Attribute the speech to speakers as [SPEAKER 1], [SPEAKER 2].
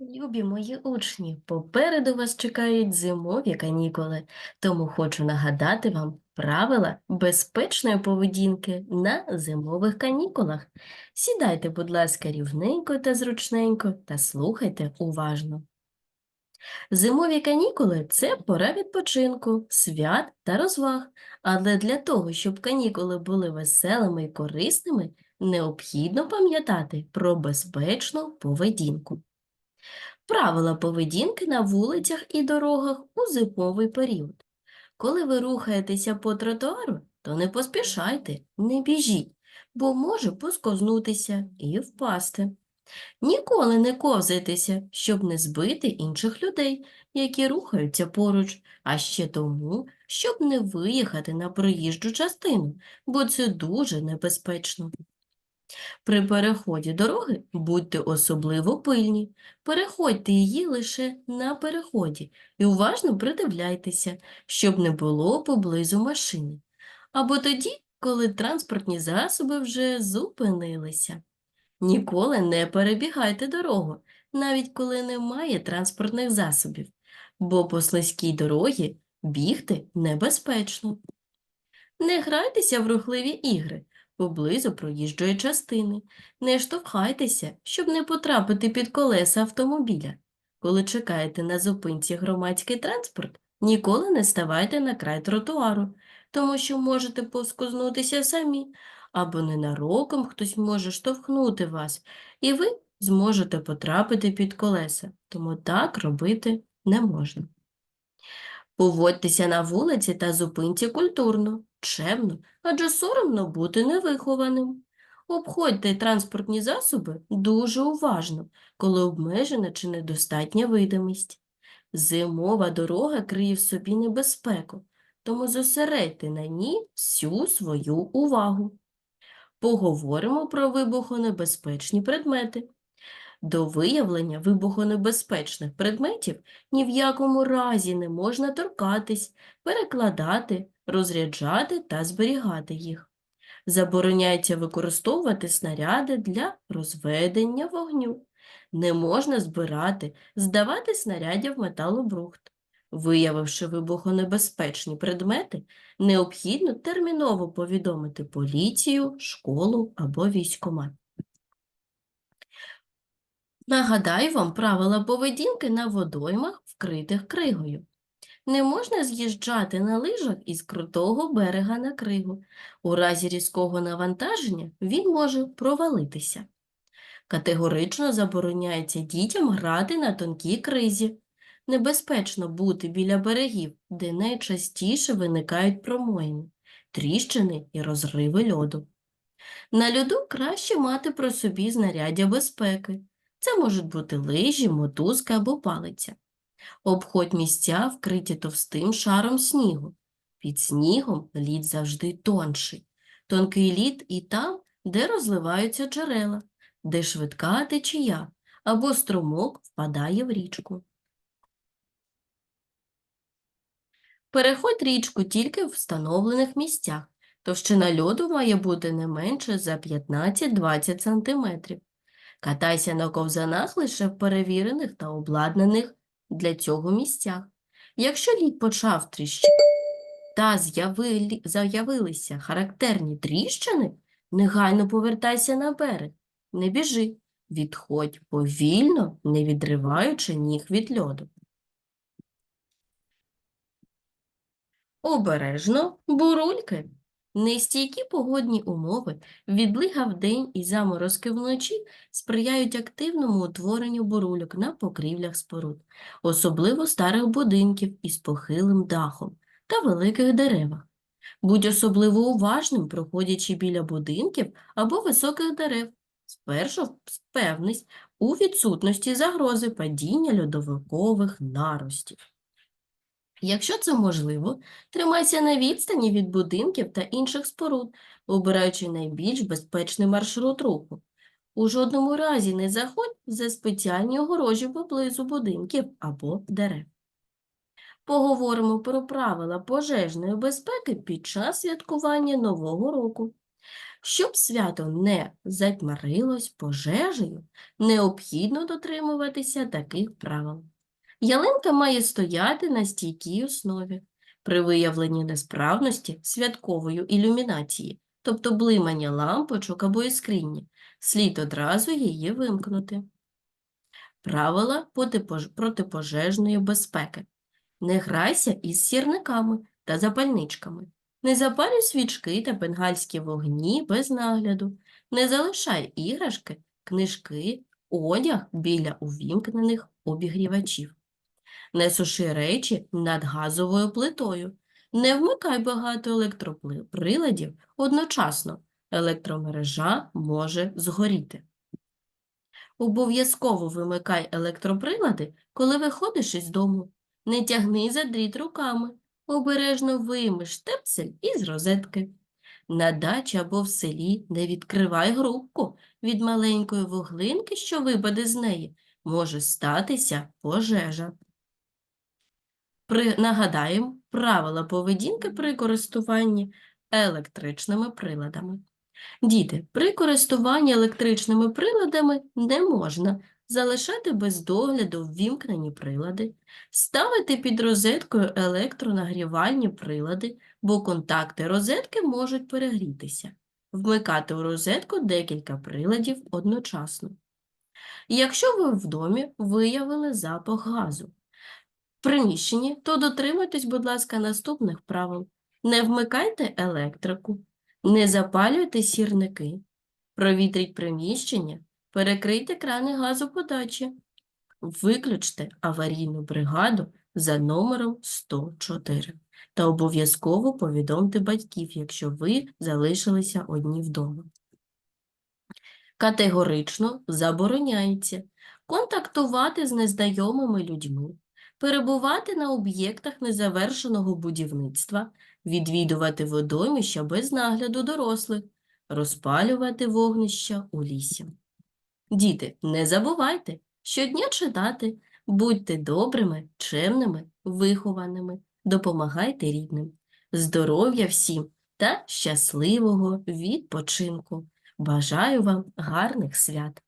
[SPEAKER 1] Любі мої учні, попереду вас чекають зимові канікули, тому хочу нагадати вам правила безпечної поведінки на зимових канікулах. Сідайте, будь ласка, рівненько та зручненько та слухайте уважно. Зимові канікули це пора відпочинку, свят та розваг. Але для того, щоб канікули були веселими і корисними, необхідно пам'ятати про безпечну поведінку. Правила поведінки на вулицях і дорогах у зимовий період. Коли ви рухаєтеся по тротуару, то не поспішайте, не біжіть, бо може поскознутися і впасти. Ніколи не ковзайтеся, щоб не збити інших людей, які рухаються поруч, а ще тому, щоб не виїхати на проїжджу частину, бо це дуже небезпечно. При переході дороги будьте особливо пильні. Переходьте її лише на переході і уважно придивляйтеся, щоб не було поблизу машини. Або тоді, коли транспортні засоби вже зупинилися. Ніколи не перебігайте дорогу, навіть коли немає транспортних засобів, бо по слизькій дорогі бігти небезпечно. Не грайтеся в рухливі ігри поблизу проїжджої частини. Не штовхайтеся, щоб не потрапити під колеса автомобіля. Коли чекаєте на зупинці громадський транспорт, ніколи не ставайте на край тротуару, тому що можете поскознутися самі, або ненароком хтось може штовхнути вас, і ви зможете потрапити під колеса, тому так робити не можна. Поводьтеся на вулиці та зупинці культурно, чемно, адже соромно бути невихованим. Обходьте транспортні засоби дуже уважно, коли обмежена чи недостатня видимість. Зимова дорога криє в собі небезпеку, тому зосередьте на ній всю свою увагу. Поговоримо про вибухонебезпечні предмети. До виявлення вибухонебезпечних предметів ні в якому разі не можна торкатись, перекладати, розряджати та зберігати їх. Забороняється використовувати снаряди для розведення вогню. Не можна збирати, здавати снарядів металобрухт. Виявивши вибухонебезпечні предмети, необхідно терміново повідомити поліцію, школу або військкомат. Нагадаю вам правила поведінки на водоймах, вкритих кригою. Не можна з'їжджати на лижах із крутого берега на кригу. У разі різкого навантаження він може провалитися. Категорично забороняється дітям грати на тонкій кризі. Небезпечно бути біля берегів, де найчастіше виникають промоїни, тріщини і розриви льоду. На льоду краще мати при собі знаряддя безпеки. Це можуть бути лижі, мотузка або палиця. Обходь місця, вкриті товстим шаром снігу. Під снігом лід завжди тонший. Тонкий лід і там, де розливаються джерела, де швидка течія або струмок впадає в річку. Переходь річку тільки в встановлених місцях. Товщина льоду має бути не менше за 15-20 см. Катайся на ковзанах лише в перевірених та обладнаних для цього місцях. Якщо лід почав тріщати та з'явилі- з'явилися характерні тріщини, негайно повертайся на берег, не біжи, відходь повільно, не відриваючи ніг від льоду. Обережно бурульки. Нестійкі погодні умови, відлига вдень і заморозки вночі сприяють активному утворенню бурульок на покрівлях споруд, особливо старих будинків із похилим дахом та великих деревах. Будь особливо уважним, проходячи біля будинків або високих дерев. Спершу впевнись у відсутності загрози падіння льодовикових наростів. Якщо це можливо, тримайся на відстані від будинків та інших споруд, обираючи найбільш безпечний маршрут руху. У жодному разі не заходь за спеціальні огорожі поблизу будинків або дерев. Поговоримо про правила пожежної безпеки під час святкування Нового року. Щоб свято не затьмарилось пожежею, необхідно дотримуватися таких правил. Ялинка має стояти на стійкій основі. При виявленні несправності святкової ілюмінації, тобто блимання лампочок або іскрінні, слід одразу її вимкнути. Правила протипожежної безпеки. Не грайся із сірниками та запальничками. Не запалюй свічки та бенгальські вогні без нагляду. Не залишай іграшки, книжки, одяг біля увімкнених обігрівачів. Не суши речі над газовою плитою. Не вмикай багато електроприладів одночасно. Електромережа може згоріти. Обов'язково вимикай електроприлади, коли виходиш із дому. Не тягни за дріт руками. Обережно вийми штепсель із розетки. На дачі або в селі не відкривай грубку. Від маленької вуглинки, що випаде з неї, може статися пожежа. При... Нагадаємо правила поведінки при користуванні електричними приладами. Діти, при користуванні електричними приладами не можна залишати без догляду ввімкнені прилади, ставити під розеткою електронагрівальні прилади, бо контакти розетки можуть перегрітися, вмикати у розетку декілька приладів одночасно. Якщо ви в домі виявили запах газу, приміщенні, то дотримуйтесь, будь ласка, наступних правил. Не вмикайте електрику, не запалюйте сірники, провітріть приміщення, перекрийте крани газоподачі, виключте аварійну бригаду за номером 104 та обов'язково повідомте батьків, якщо ви залишилися одні вдома. Категорично забороняється контактувати з незнайомими людьми, перебувати на об'єктах незавершеного будівництва, відвідувати водоймища без нагляду дорослих, розпалювати вогнища у лісі. Діти, не забувайте щодня читати, будьте добрими, чемними, вихованими, допомагайте рідним. Здоров'я всім та щасливого відпочинку! Бажаю вам гарних свят!